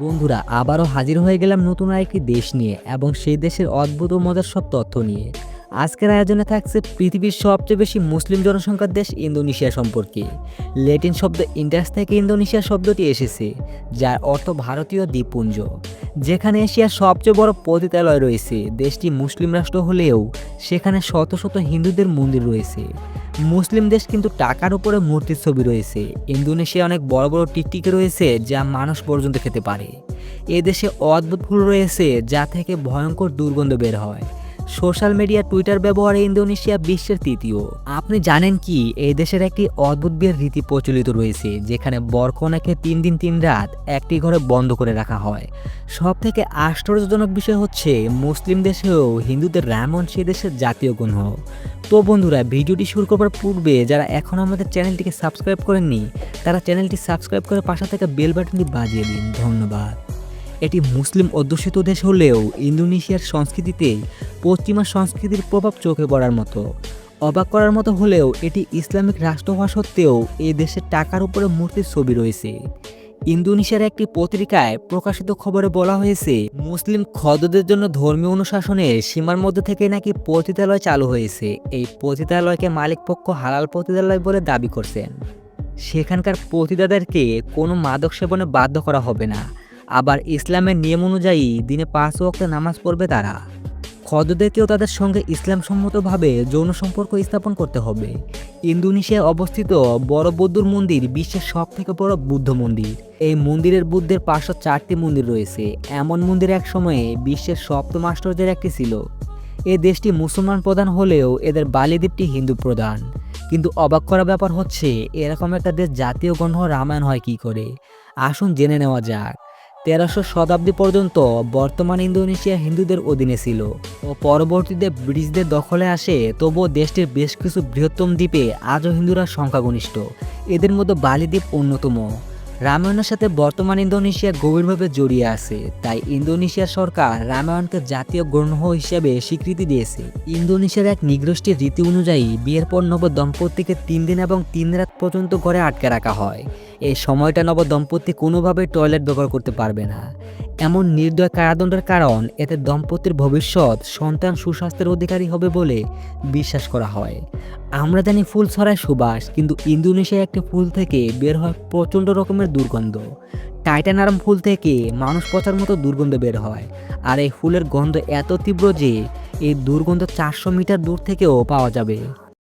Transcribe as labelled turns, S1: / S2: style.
S1: বন্ধুরা, আবারও হাজির হয়ে গেলাম নতুন আরেকটি দেশ নিয়ে এবং সেই দেশের অদ্ভুত মজার সব তথ্য নিয়ে। আজকের আয়োজনে থাকছে পৃথিবীর সবচেয়ে বেশি মুসলিম জনসংখ্যার দেশ ইন্দোনেশিয়া সম্পর্কে। লেটিন শব্দ ইন্ডাস থেকে ইন্দোনেশিয়া শব্দটি এসেছে, যার অর্থ ভারতীয় দ্বীপপুঞ্জ, যেখানে এশিয়ার সবচেয়ে বড় পতিতালয় রয়েছে। দেশটি মুসলিম রাষ্ট্র হলেও সেখানে শত শত হিন্দুদের মন্দির রয়েছে। মুসলিম দেশ কিন্তু টাকার উপরে মূর্তির ছবি রয়েছে। ইন্দোনেশিয়া অনেক বড় বড় টিকটিকে রয়েছে যা মানুষ পর্যন্ত খেতে পারে। এদেশে দেশে অদ্ভুত ফুল রয়েছে যা থেকে ভয়ঙ্কর দুর্গন্ধ বের হয়। সোশ্যাল মিডিয়া, টুইটার ব্যবহারে ইন্দোনেশিয়া বিশ্বের তৃতীয়। আপনি জানেন কি, এই দেশের একটি অদ্ভুত বিয়ের রীতি প্রচলিত রয়েছে, যেখানে বরকনাকে তিন দিন তিন রাত একটি ঘরে বন্ধ করে রাখা হয়। সব থেকে আশ্চর্যজনক বিষয় হচ্ছে, মুসলিম দেশেও হিন্দুদের রামন সে দেশের জাতীয় গুণ তো বন্ধুরা, ভিডিওটি শুরু করবার পূর্বে যারা এখন আমাদের চ্যানেলটিকে সাবস্ক্রাইব করেননি, তারা চ্যানেলটি সাবস্ক্রাইব করে পাশে থেকে বেল বাটনটি বাজিয়ে দিন। ধন্যবাদ। এটি মুসলিম অধ্যুষিত দেশ হলেও ইন্দোনেশিয়ার সংস্কৃতিতে পশ্চিমা সংস্কৃতির প্রভাব চোখে পড়ার মতো। অবাক করার মতো হলেও এটি ইসলামিক রাষ্ট্র হওয়া সত্ত্বেও এই দেশের টাকার উপরে মূর্তির ছবি রয়েছে। ইন্দোনেশিয়ার একটি পত্রিকায় প্রকাশিত খবরে বলা হয়েছে, মুসলিম খদদের জন্য ধর্মীয় অনুশাসনের সীমার মধ্যে থেকে নাকি পতিতালয় চালু হয়েছে। এই পতিতালয়কে মালিকপক্ষ হালাল পতিতালয় বলে দাবি করছেন। সেখানকার পতিতাদেরকে কোনো মাদক সেবনে বাধ্য করা হবে না। আবার ইসলামের নিয়ম অনুযায়ী দিনে পাঁচ ওয়াক্ত নামাজ পড়বে তারা। খদদেরকেও তাদের সঙ্গে ইসলাম সম্মতভাবে যৌন সম্পর্ক স্থাপন করতে হবে। ইন্দোনেশিয়ায় অবস্থিত বড় বৌদ্ধর মন্দির বিশ্বের সব থেকে বড় বুদ্ধ মন্দির। এই মন্দিরের বুদ্ধের পাঁচশো চারটি মন্দির রয়েছে। এমন মন্দির এক সময়ে বিশ্বের সপ্তম আশ্চর্যের একটি ছিল। এ দেশটি মুসলমান প্রধান হলেও এদের বালিদ্বীপটি হিন্দু প্রধান। কিন্তু অবাক করা ব্যাপার হচ্ছে, এরকম একটা দেশ জাতীয় গ্রন্থ রামায়ণ হয় কি করে? আসুন জেনে নেওয়া যাক। তেরোশো শতাব্দী পর্যন্ত বর্তমান ইন্দোনেশিয়া হিন্দুদের অধীনে ছিল ও পরবর্তীতে ব্রিটিশদের দখলে আসে, তবুও দেশটির বেশ কিছু বৃহত্তম দ্বীপে আজও হিন্দুরা সংখ্যাগনিষ্ঠ এদের মধ্যে বালি দ্বীপ অন্যতম। রামায়ণের সাথে বর্তমান ইন্দোনেশিয়া গভীরভাবে জড়িয়ে আছে, তাই ইন্দোনেশিয়া সরকার রামায়ণকে জাতীয় গ্রন্থ হিসেবে স্বীকৃতি দিয়েছে। ইন্দোনেশিয়ার এক নিগ্রষ্টির রীতি অনুযায়ী, বিয়ের পর নব দম্পতিকে তিন দিন এবং তিন রাত পর্যন্ত ঘরে আটকে রাখা হয়। এই সময়টা নব দম্পতি কোনোভাবে টয়লেট ব্যবহার করতে পারবে না। এমন নির্দয় কারাদণ্ডের কারণ এতে দম্পতির ভবিষ্যৎ সন্তান সুস্বাস্থ্যের অধিকারী হবে বলে বিশ্বাস করা হয়। আমরা জানি ফুল ছড়ায় সুবাস, কিন্তু ইন্দোনেশিয়া একটি ফুল থেকে বের হয় প্রচণ্ড রকমের দুর্গন্ধ। টাইটানারাম ফুল থেকে মানুষ পচার মতো দুর্গন্ধ বের হয়, আর এই ফুলের গন্ধ এত তীব্র যে এই দুর্গন্ধ চারশো মিটার দূর থেকেও পাওয়া যাবে।